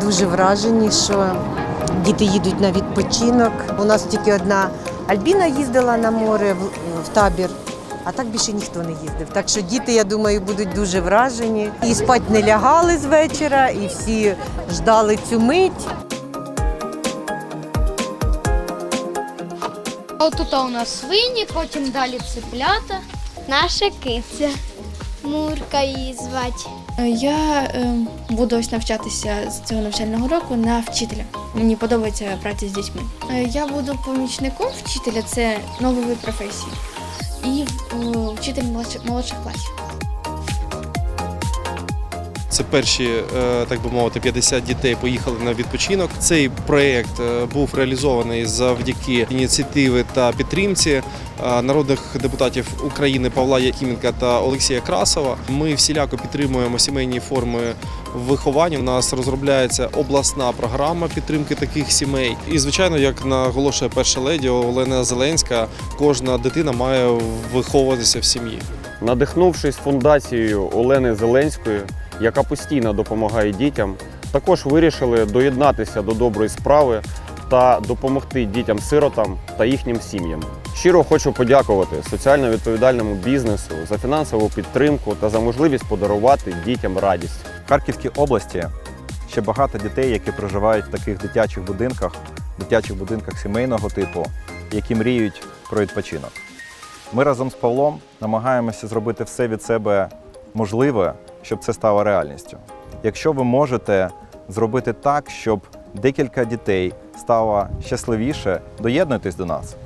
дуже вражені, що діти їдуть на відпочинок. У нас тільки одна Альбіна їздила на море в, в табір, а так більше ніхто не їздив. Так що діти, я думаю, будуть дуже вражені. І спать не лягали з вечора, і всі ждали цю мить. Отут у нас свині, потім далі цеплята. Наша киця. Мурка її звати. Е, Я е, буду ось навчатися з цього навчального року на вчителя. Мені подобається праця з дітьми. Е, Я буду помічником вчителя, це новий вид професії. І вчитель молодших класів. Це перші, е, так би мовити, 50 дітей поїхали на відпочинок. Цей проєкт е, був реалізований завдяки ініціативи та підтримці е, народних депутатів України Павла Якименка та Олексія Красова. Ми всіляко підтримуємо сімейні форми виховання. У нас розробляється обласна програма підтримки таких сімей. І звичайно, як наголошує перша леді Олена Зеленська, кожна дитина має виховуватися в сім'ї. Надихнувшись фундацією Олени Зеленської, яка постійно допомагає дітям, також вирішили доєднатися до доброї справи та допомогти дітям-сиротам та їхнім сім'ям. Щиро хочу подякувати соціально відповідальному бізнесу за фінансову підтримку та за можливість подарувати дітям радість. В Харківській області ще багато дітей, які проживають в таких дитячих будинках, дитячих будинках сімейного типу, які мріють про відпочинок. Ми разом з Павлом намагаємося зробити все від себе можливе, щоб це стало реальністю. Якщо ви можете зробити так, щоб декілька дітей стало щасливіше, доєднуйтесь до нас.